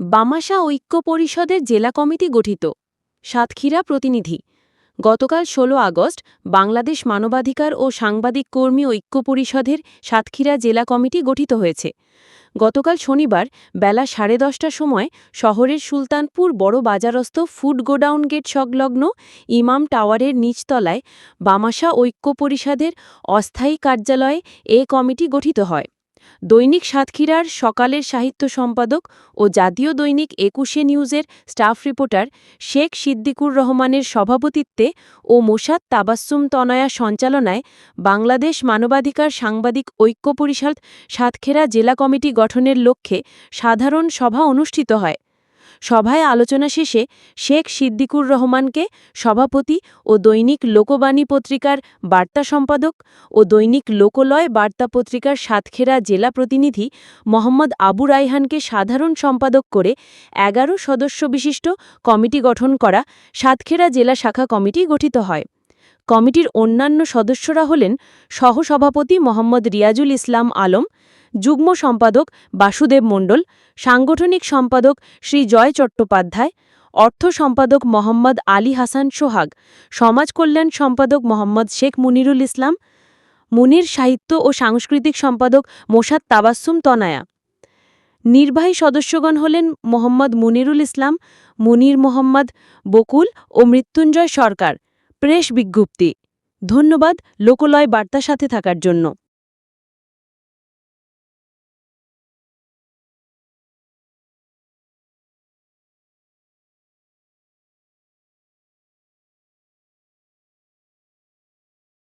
বামাশা ঐক্য পরিষদের জেলা কমিটি গঠিত। সাতক্ষীরা প্রতিনিধি। গতকাল ১৬ আগস্ট বাংলাদেশ মানবাধিকার ও সাংবাদিক কর্মী ঐক্য পরিষদের সাতক্ষীরা জেলা কমিটি গঠিত হয়েছে। গতকাল শনিবার বেলা সাড়ে দশটার সময় শহরের সুলতানপুর বড় বাজারস্থ ফুড গোডাউন গেট সংলগ্ন ইমাম টাওয়ারের নিচতলায় বামাশা ঐক্য পরিষদের অস্থায়ী কার্যালয়ে এ কমিটি গঠিত হয়। দৈনিক সাতক্ষীরার সকালের সাহিত্য সম্পাদক ও জাতীয় দৈনিক একুশে নিউজের স্টাফ রিপোর্টার শেখ সিদ্দিকুর রহমানের সভাপতিত্বে ও মোসাদ তাবাস্সুম তনয়া সঞ্চালনায় বাংলাদেশ মানবাধিকার সাংবাদিক ঐক্য পরিষদ সাতক্ষীরা জেলা কমিটি গঠনের লক্ষ্যে সাধারণ সভা অনুষ্ঠিত হয়। সভায় আলোচনা শেষে শেখ সিদ্দিকুর রহমানকে সভাপতি ও দৈনিক লোকবাণী পত্রিকার বার্তা সম্পাদক ও দৈনিক লোকলয় বার্তা পত্রিকার সাতক্ষীরা জেলা প্রতিনিধি মোহাম্মদ আবু রাইহানকে সাধারণ সম্পাদক করে এগারো সদস্য বিশিষ্ট কমিটি গঠন করা সাতক্ষীরা জেলা শাখা কমিটি গঠিত হয়। কমিটির অন্যান্য সদস্যরা হলেন সহসভাপতি মোহাম্মদ রিয়াজুল ইসলাম আলম যুগ্ম সম্পাদক বাসুদেব মণ্ডল, সাংগঠনিক সম্পাদক শ্রী জয় চট্টোপাধ্যায়, অর্থ সম্পাদক মোহাম্মদ আলী হাসান সোহাগ, সমাজ কল্যাণ সম্পাদক মোহাম্মদ শেখ মুনিরুল ইসলাম, মুনির সাহিত্য ও সাংস্কৃতিক সম্পাদক মোসাদ তাবাস্সুম তনায়া। নির্বাহী সদস্যগণ হলেন মোহাম্মদ মুনিরুল ইসলাম, মুনির মোহাম্মদ বকুল ও মৃত্যুঞ্জয় সরকার। প্রেস বিজ্ঞপ্তি। ধন্যবাদ, লোকলয় বার্তার সাথে থাকার জন্য।